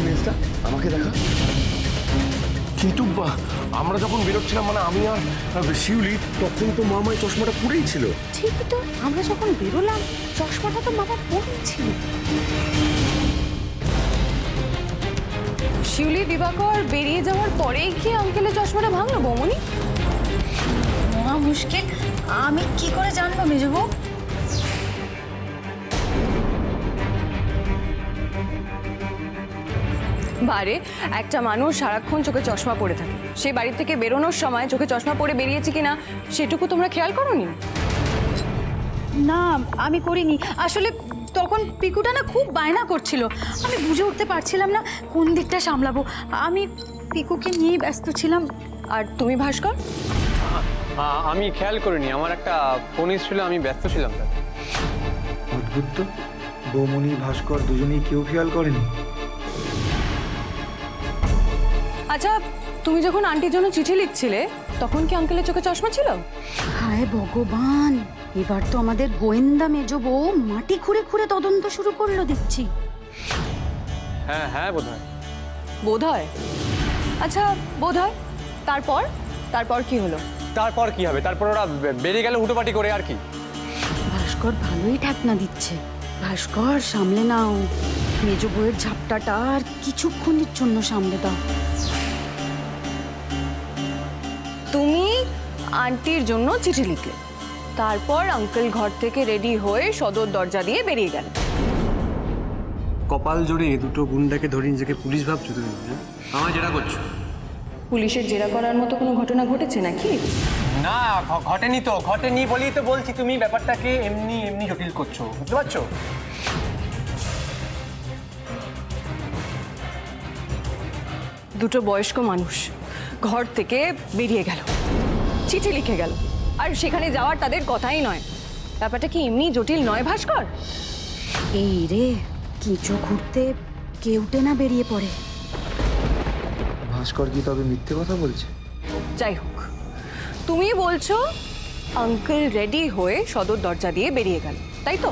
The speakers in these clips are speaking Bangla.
ইমেজটা আমাকে দেখা। কিন্তু বা, আমরা যখন বেরোচ্ছিলাম মানে আমি আর শিউলি তখন তো মামাই চশমাটা পুরেই ছিল। ঠিকই তো আমরা যখন বেরোলাম চশমাটা তো মামা পড়েছিল শিউলি দিবাকর বেরিয়ে যাওয়ার পরেই কি আঙ্কেলের চশমাটা ভাঙলো বৌমনি? মহা মুশকিল আমি কি করে জানব মেজবু বারে একটা মানুষ সারাক্ষণ চোখে চশমা পরে থাকে। সে বাড়ি থেকে বেরোনোর সময় চোখে চশমা পরে বেরিয়েছে কিনা সেটুকু তোমরা খেয়াল করোনি? না আমি করিনি। আসলে তখন পিকুটা না খুব বায়না করছিল। আমি বুঝে উঠতে পারছিলাম না কোন দিকটা সামলাবো। আমি পিকুকে নিয়ে ব্যস্ত ছিলাম। আর তুমি ভাস্কর? আমি খেয়াল করিনি। আমার একটা ফোন ছিল আমি ব্যস্ত ছিলাম অদ্ভুত তো। বৌমণি ভাস্কর দুজনেই কেউ খেয়াল করেনি? আচ্ছা তুমি যখন আন্টির জন্য চিঠি লিখছিলে তখন কি আঙ্কেলের চোখে চশমা ছিল? হায় ভগবান এবার তো আমাদের গোয়েন্দা মেজ বউ মাটি খুঁড়ে খুঁড়ে তদন্ত শুরু করল দেখছি। হ্যাঁ হ্যাঁ বোধ হয় বোধ হয় আচ্ছা বোধ হয় তারপর? তারপর কি হলো? তারপর কি হবে? তারপর ওরা বেরিয়ে গেল হুটোপাটি করে আর কি? ভাস্কর ভালোই ঠাকনা দিচ্ছে। ভাস্কর সামলে নাও। মেজ বউয়ের ঝাপটাটা আর কিছুক্ষণের জন্য সামলে দাও। তুমি আন্টির জন্য চিঠি লিখলে। তারপর আঙ্কেল ঘর থেকে রেডি হয়ে সদর দরজা দিয়ে বেরিয়ে গেল। কপাল জোরে দুটো গুন্ডাকে ধরে নিজেকে পুলিশ ভাবছ তুমি হ্যাঁ? আমার যেটা করছ। পুলিশের জেরা করার মতো কোনো ঘটনা ঘটেছে নাকি? না ঘটেনি তো ঘটেনি বলেই তো বলছি তুমি ব্যাপারটাকে এমনি এমনি জটিল করছ বুঝতে পারছ? দুটো বয়স্ক মানুষ। ঘর থেকে বেরিয়ে গেল। চিঠি লিখে গেল। আর সেখানে যাওয়ার তাদের কথাই নয়। ব্যাপারটা কি এমনি জটিল নয় ভাস্কর? এই রে কিচো ঘুরতে কেউটে না বেরিয়ে পড়ে। ভাস্কর কি তবে মিথ্যে কথা বলছে? যাই হোক তুমি বলছো আঙ্কেল রেডি হয়ে সদর দরজা দিয়ে বেরিয়ে গেল তাই তো?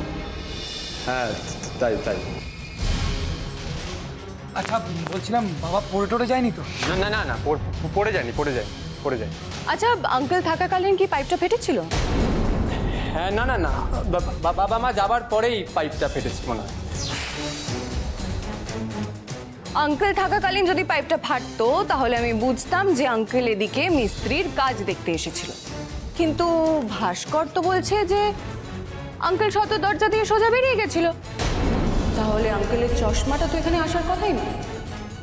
হ্যাঁ তাই তাই। আচ্ছা বলছিলাম বাবা পড়ে টরে যায়নি তো? না না না না পড়- পড়ে যায়নি পড়ে যায় পড়ে যায়। আচ্ছা আঙ্কেল থাকাকালীন কি পাইপটা ফেটেছিল? হ্যাঁ না না না বা- বা- বাবা মা যাবার পরেই পাইপটা ফেটেছে মনে হয়। আঙ্কেল থাকাকালীন যদি পাইপটা ফাটতো তাহলে আমি বুঝতাম যে আঙ্কেল এদিকে মিস্ত্রির কাজ দেখতে এসেছিল। কিন্তু ভাস্কর তো বলছে যে আঙ্কেল শত দরজা দিয়ে সোজা বেরিয়ে গেছিল। তাহলে আঙ্কেলের চশমাটা তো এখানে আসার কথাই নয়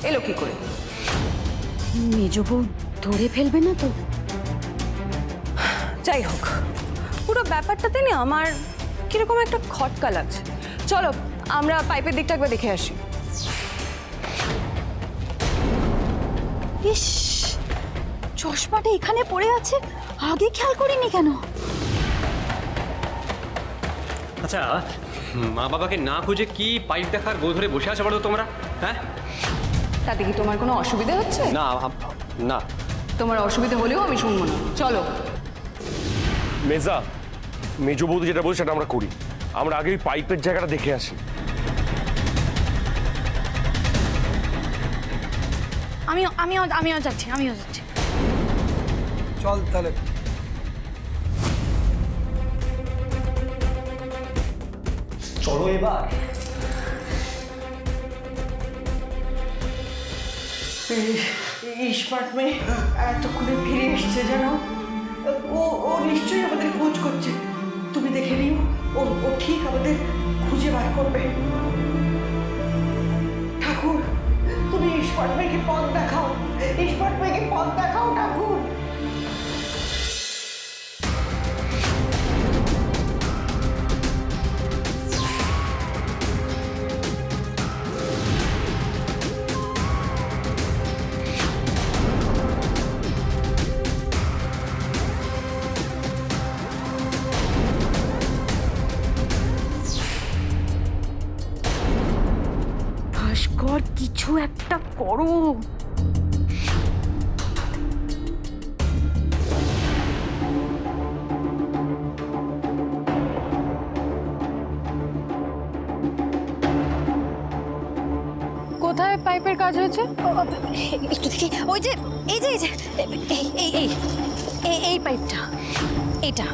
এলো কি করে? মেজ বউ ধরে ফেলবে না তো? যাই হোক পুরো ব্যাপারটাতে না আমার কীরকম একটা খটকা লাগছে। চলো আমরা পাইপের দিকটা একবার দেখে আসি। ইস চশমাটা এখানে পড়ে আছে? আগে খেয়াল করিনি কেন? আচ্ছা মা বাবাকে না খুঁজে কি পাইপ দেখার গো ধরে বসে আছো বলো তোমরা? হ্যাঁ? তাতে কি তোমার কোনো অসুবিধা হচ্ছে? না না। তোমার অসুবিধা হলেও আমি শুনব না। চলো। মেজা মেজো বৌদি যেটা বলছে সেটা আমরা করি। আমরা আগে ওই পাইপের জায়গাটা দেখে আসি। আমিও আমিও আমিও যাচ্ছি আমিও যাচ্ছি। চল তাহলে। চলো এবার। ইস্পাত মেয়ে এতক্ষণে ফিরে এসছে যেন ও ও নিশ্চয়ই আমাদের খোঁজ করছে। তুমি দেখে নিও, ও ও ঠিক আমাদের খুঁজে বার করবে। ঠাকুর, তুমি ইস্পাত মেয়েকে পথ দেখাও। ইস্পাত মেয়েকে পথ দেখাও, ঠাকুর। কাজ হয়েছে? ও, ও, একটু দেখি। ওই যে এই যে এই যে এই এই এই এই এই পাইপটা এটা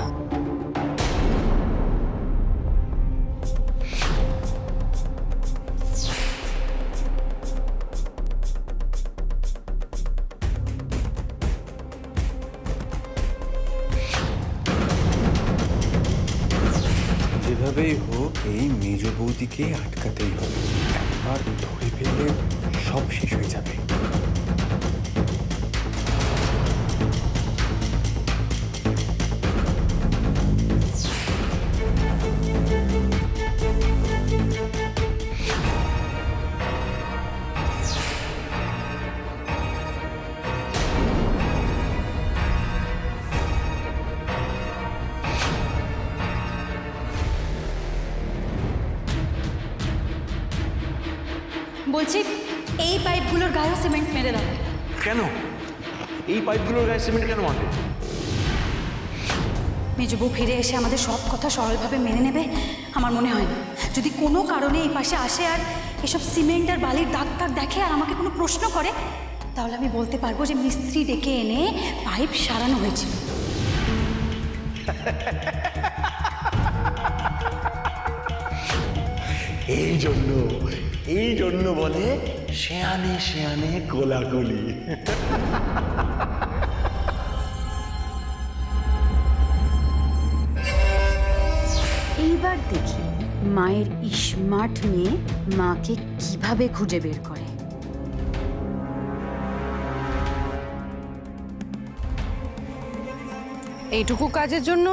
যেভাবেই হোক এই মেজ বৌদিকে আটকাতেই হবে। একবার পাইপগুলোর গায়ে সিমেন্ট কেন মারবে মেজবু ফিরে এসে আমাদের সব কথা সরলভাবে মেনে নেবে? আমার মনে হয় না। যদি কোনো কারণে এই পাশে আসে আর এসব সিমেন্ট আর বালির দাগ টাগ দেখে আর আমাকে কোনো প্রশ্ন করে তাহলে আমি বলতে পারব যে মিস্ত্রি ডেকে এনে পাইপ সারানো হয়েছিল এই জন্য এই জন্য বলে শেয়ানে শেয়ানে কোলাকুলি। এইবার দেখি মায়ের স্মার্ট মেয়ে মাকে কীভাবে খুঁজে বের করে? এইটুকু কাজের জন্য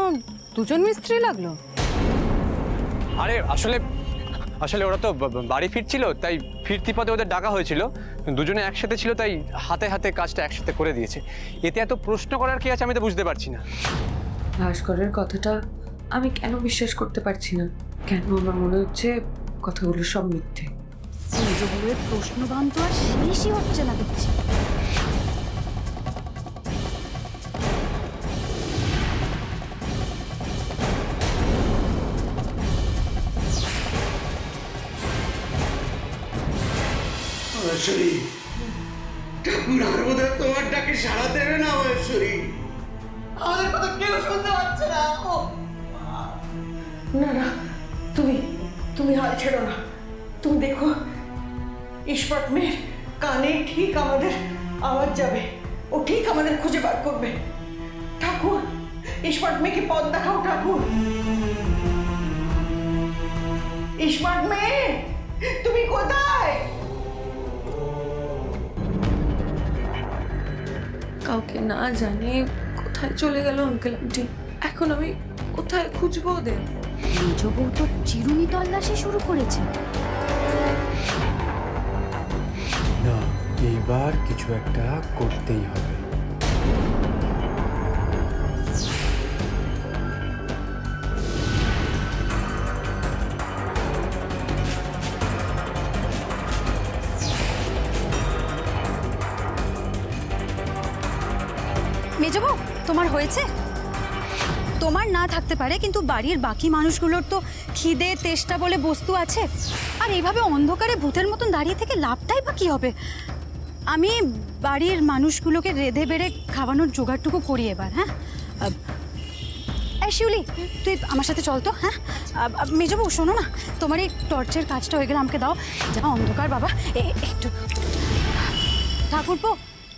দুজন মিস্ত্রি লাগল। আরে আসলে আসলে ওরা তো বাড়ি ফিরছিল তাই ফিরতি পথে ওদের ডাকা হয়েছিল। দুজনে একসাথে ছিল তাই হাতে হাতে কাজটা একসাথে করে দিয়েছে। এতে এত প্রশ্ন করার কি আছে আমি তো বুঝতে পারছি না। ভাস্করের কথাটা আমি কেন বিশ্বাস করতে পারছি না? কেন আমার মনে হচ্ছে কথাগুলো সব মিথ্যে? প্রশ্নবান তো আর শেষই হচ্ছে না দেখছি। মহেশ্বরী ঠাকুর আর বোধহয় তোমার ডাকে সাড়া দেবে না মহেশ্বরী আমাদের কথা কেউ শুনতে পাচ্ছে না। ও না না তুমি তুমি হাল ছেড়ো না তুমি দেখো ইস্পাত মেয়ের কানে ঠিক আমাদের আওয়াজ যাবে ও ঠিক আমাদের খুঁজে বার করবে ঠাকুর ইস্পাত মেয়েকে পথ দেখাও ঠাকুর ইস্পাত মেয়ে তুমি কোথায় কাউকে না জানিয়ে কোথায় চলে গেল আঙ্কেল আন্টি এখন আমি কোথায় খুঁজবো ওদের মেজবু তো চিরুনি তল্লাশি শুরু করেছে। না এইবার কিছু একটা করতেই হবে। মেজবু তোমার হয়েছে? তোমার না থাকতে পারে কিন্তু বাড়ির বাকি মানুষগুলোর তো খিদে তেষ্টা বলে বস্তু আছে। আর এইভাবে অন্ধকারে ভূতের মতন দাঁড়িয়ে থেকে লাভটাই বা কী হবে? আমি বাড়ির মানুষগুলোকে রেধে বেড়ে খাওয়ানোর জোগাড়টুকু করি এবার হ্যাঁ? শিউলি তুই আমার সাথে চল তো হ্যাঁ? আহ, আহ, মেজবু শোনো না তোমার এই টর্চের কাজটা হয়ে গেলে আমাকে দাও। যা অন্ধকার বাবা। একটু। ঠাকুরপো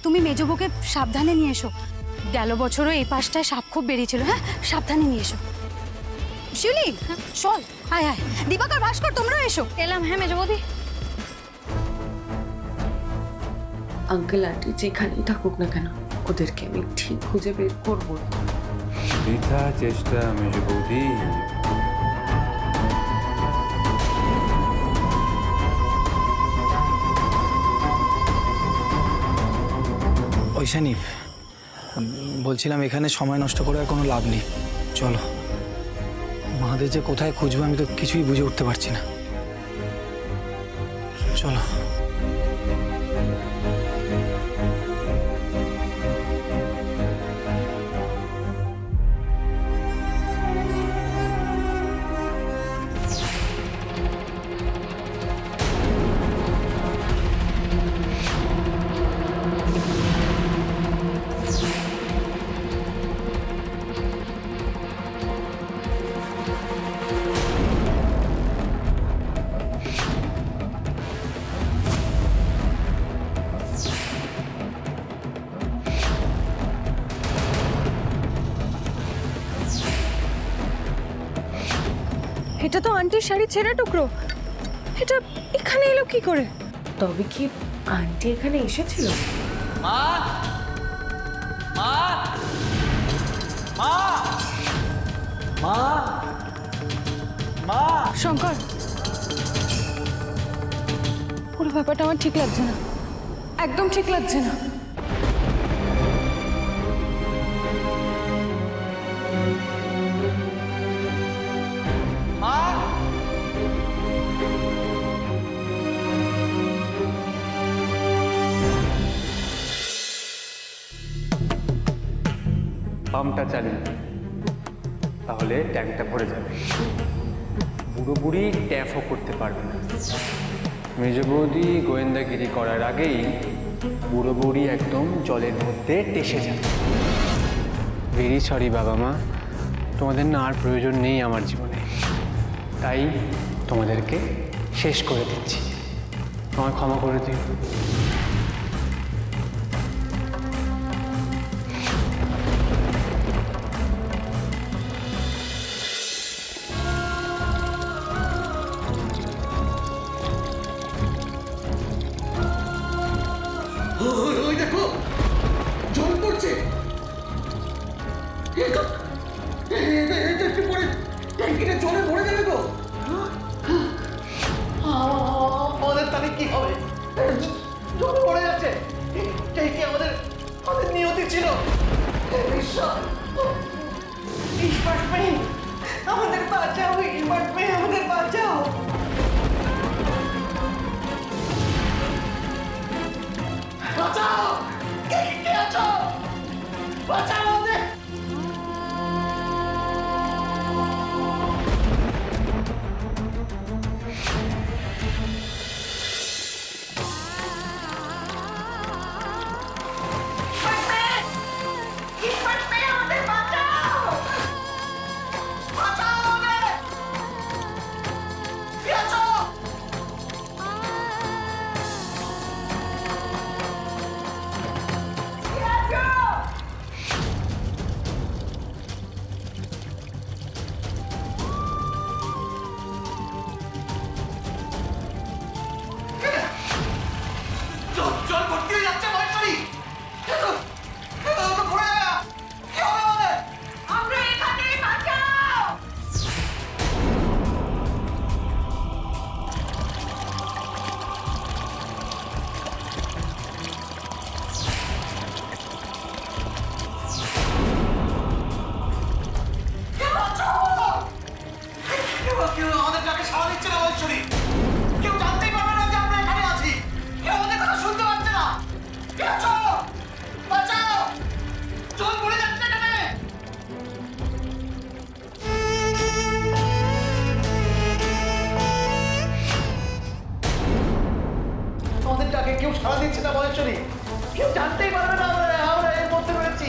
তুমি মেজবুকে সাবধানে নিয়ে এসো। গেল বছরও এই পাশটায় সাপ খুব বেরিয়েছিল হ্যাঁ? সাবধানে নিয়ে এসো। শিউলি চল আয় আয়। দিবাকর ভাস্কর তোমরাও এসো। এলাম হ্যাঁ মেজবদি আঙ্কেল আন্টি যেখানেই থাকুক না কেন ওদেরকে আমি ঠিক খুঁজে বের করব। বৃথা চেষ্টা মেজ বৌদি ঐশানি বলছিলাম এখানে সময় নষ্ট করে কোনো লাভ নেই। চলো। মাদের যে কোথায় খুঁজবো আমি তো কিছুই বুঝে উঠতে পারছি না। চলো। এটা তো আন্টির শাড়ি ছেঁড়া টুকরো। এটা এখানে এলো কি করে? তবে কি আন্টি এখানে এসেছিল? শঙ্কর। পুরো ব্যাপারটা আমার ঠিক লাগছে না। একদম ঠিক লাগছে না। পাম্পটা চালিয়ে। তাহলে ট্যাঙ্কটা ভরে যাবে। বুড়ো বুড়ি ট্যাফও করতে পারবে না। মেজ বৌদি গোয়েন্দাগিরি করার আগেই বুড়ো বুড়ি একদম জলের মধ্যে টেসে যাবে। ভেরি সরি বাবা মা। তোমাদের না আর প্রয়োজন নেই আমার জীবনে। তাই তোমাদেরকে শেষ করে দিচ্ছি। আমায় ক্ষমা করে দিও। হবে। জলে ভরে যাচ্ছে কি আমাদের আমাদের নিয়তি ছিল। আমাদের বাঁচাও ঈশ্বর আমাদের বাঁচাও। বাঁচাও! বাঁচাও! কেউ আমাদের ডাকে দিচ্ছে না মহেশ্বরী কেউ জানতেই পারবে না কেউ শুনতে পাচ্ছে না। কে কেউ সাড়া দিচ্ছে না মহেশ্বরী কেউ জানতেই পারবে না আমরা আমরা এর মধ্যে রয়েছি।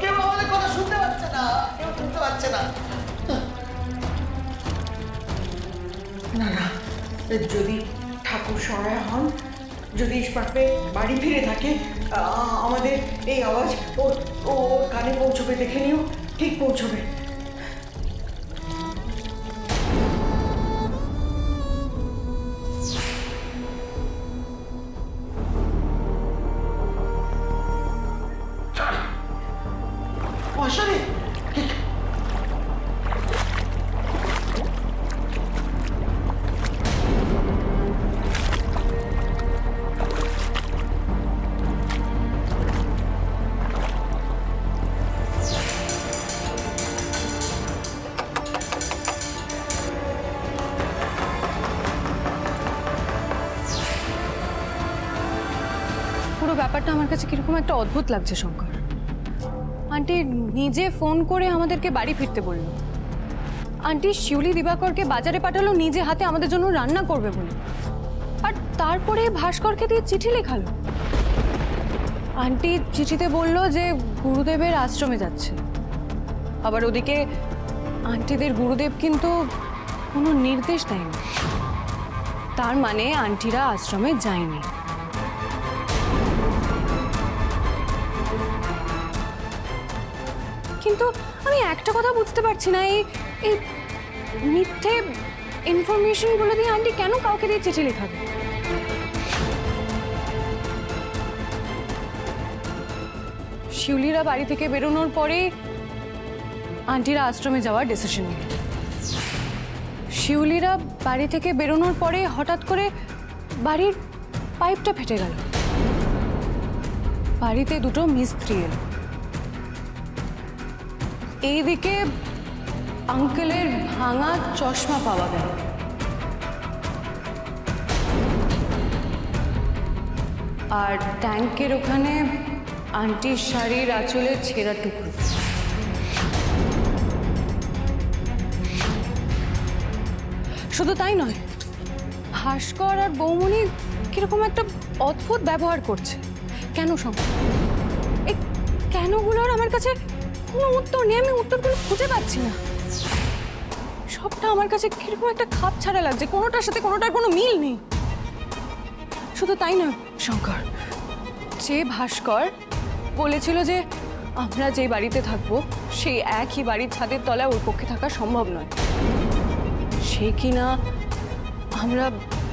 কেউ আমাদের কথা শুনতে পাচ্ছে না। কেউ শুনতে পাচ্ছে না। না না। যদি ঠাকুর সরায় হন, যদি ইস্পার্পে বাড়ি ফিরে থাকে আমাদের এই আওয়াজ ওর ও ওর কানে পৌঁছবে, দেখে নিও, ঠিক পৌঁছবে। একটা অদ্ভুত লাগছে, শঙ্কর। আন্টি নিজে ফোন করে আমাদেরকে বাড়ি ফিরতে বলল। আন্টি শিউলি দিবাকরকে বাজারে পাঠালো, নিজে হাতে আমাদের জন্য রান্না করবে বলে। আর তারপরে ভাস্করকে দিয়ে চিঠি লেখালো। আন্টি চিঠিতে বলল যে গুরুদেবের আশ্রমে যাচ্ছে। আবার ওদিকে আন্টিদের গুরুদেব কিন্তু কোনো নির্দেশ দেয়নি। তার মানে আন্টিরা আশ্রমে যায়নি। কিন্তু আমি একটা কথা বুঝতে পারছি না, এই এই মিথ্যে ইনফরমেশনগুলো দিয়ে আন্টি কেন কাউকে দিয়ে চিঠি লেখাবে? শিউলিরা বাড়ি থেকে বেরোনোর পরে আন্টিরা আশ্রমে যাওয়ার ডিসিশন নিল। শিউলিরা বাড়ি থেকে বেরোনোর পরে হঠাৎ করে বাড়ির পাইপটা ফেটে গেল। বাড়িতে দুটো মিস্ত্রি এলো। এইদিকে আঙ্কেলের ভাঙা চশমা পাওয়া গেল আর ট্যাঙ্কের ওখানে আন্টির শাড়ির আঁচলের ছেঁড়া টুকরো। শুধু তাই নয়, ভাস্কর আর বৌমনি কীরকম একটা অদ্ভুত ব্যবহার করছে। কেন শঙ্কর এই কেনগুলোর আমার কাছে কোনো উত্তর নেই, আমি উত্তরগুলো খুঁজে পাচ্ছি না। সবটা আমার কাছে কীরকম একটা খাপ ছাড়া লাগছে, কোনোটার সাথে কোনোটার কোনো মিল নেই। শুধু তাই না শঙ্কর, যে ভাস্কর বলেছিল যে আমরা যে বাড়িতে থাকব, সেই একই বাড়ির ছাদের তলায় ওর পক্ষে থাকা সম্ভব নয়। সে কিনা আমরা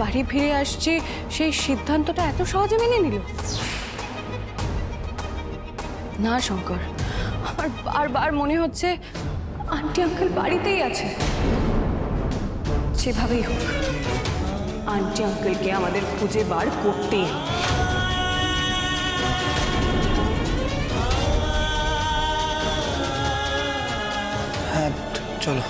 বাড়ি ফিরে আসছি, সেই সিদ্ধান্তটা এত সহজে মেনে নিল? না, শঙ্কর। আমার বারবার মনে হচ্ছে আন্টি আঙ্কেল বাড়িতেই আছে। সেভাবেই হোক, আন্টি আঙ্কেলকে আমাদের খুঁজে বার করতেই হ্যাঁ চলো।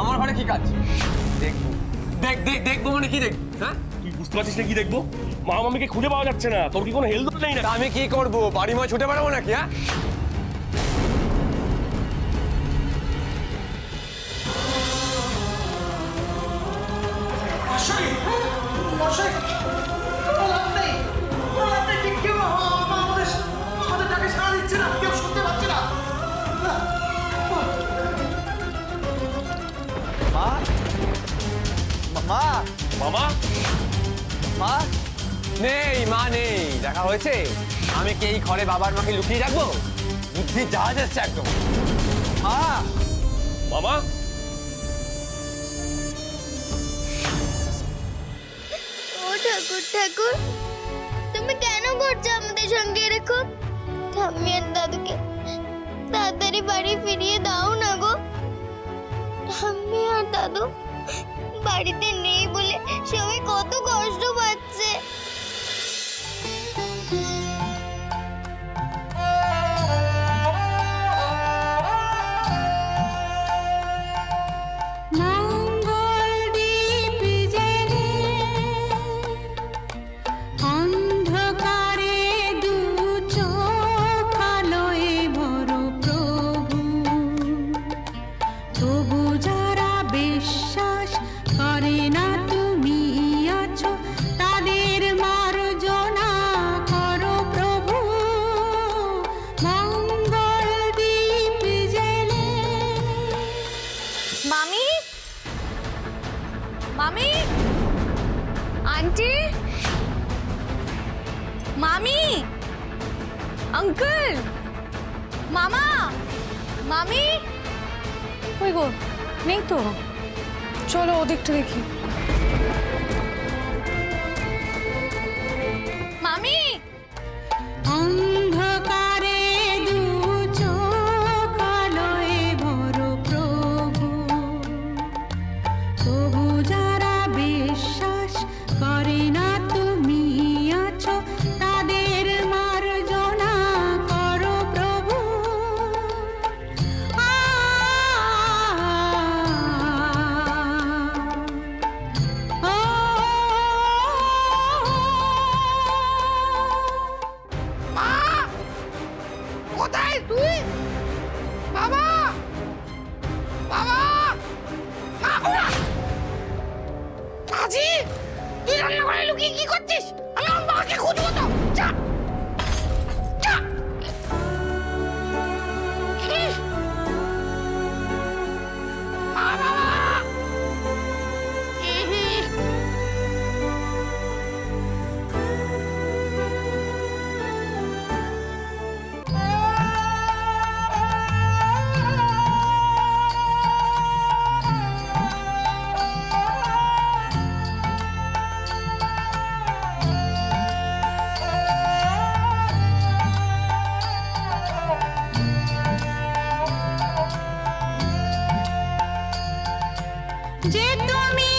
আমার ঘরে কি কাজ? দেখব। দেখ দেখ দেখব মানে কি দেখ? হ্যাঁ? তুই বুঝতে পারছিস না কি দেখব? মা মামিকে খুঁজে পাওয়া যাচ্ছে না। তোর কি কোনো হেলদোল নেই না আমি কি করব? বাড়ি ময় ছুটে বেড়াবো নাকি হ্যাঁ? নেই মা নেই। দেখা হয়েছে। আমি কি এই ঘরে বাবার মাকে লুকিয়ে রাখব? বুদ্ধির জাহাজ এসছে একদম। হ্যাঁ মামা? ও ঠাকুর ঠাকুর তুমি কেন করছ আমাদের সঙ্গে এরকম? ঠাম্মি আর দাদুকে তাড়াতাড়ি বাড়ি ফিরিয়ে দাও না গো। ঠাম্মি আর দাদু বাড়িতে নেই বলে সবাই কত কষ্ট পাচ্ছে। কাজী তুই রান্নাঘরে লুকিয়ে কি করছিস? আমি মাকে খুঁজবো তো। যা। যে তুমি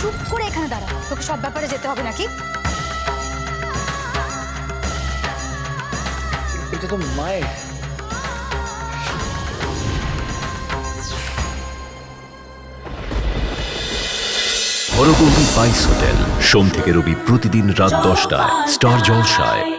চুপ করে এখানে দাঁড়া। তোকে সব ব্যাপারে যেতে হবে নাকি? এটা তো মায়ের। হরগৌরী বাইস হোটেল সোম থেকে রবি প্রতিদিন রাত দশটায় স্টার জলসায়।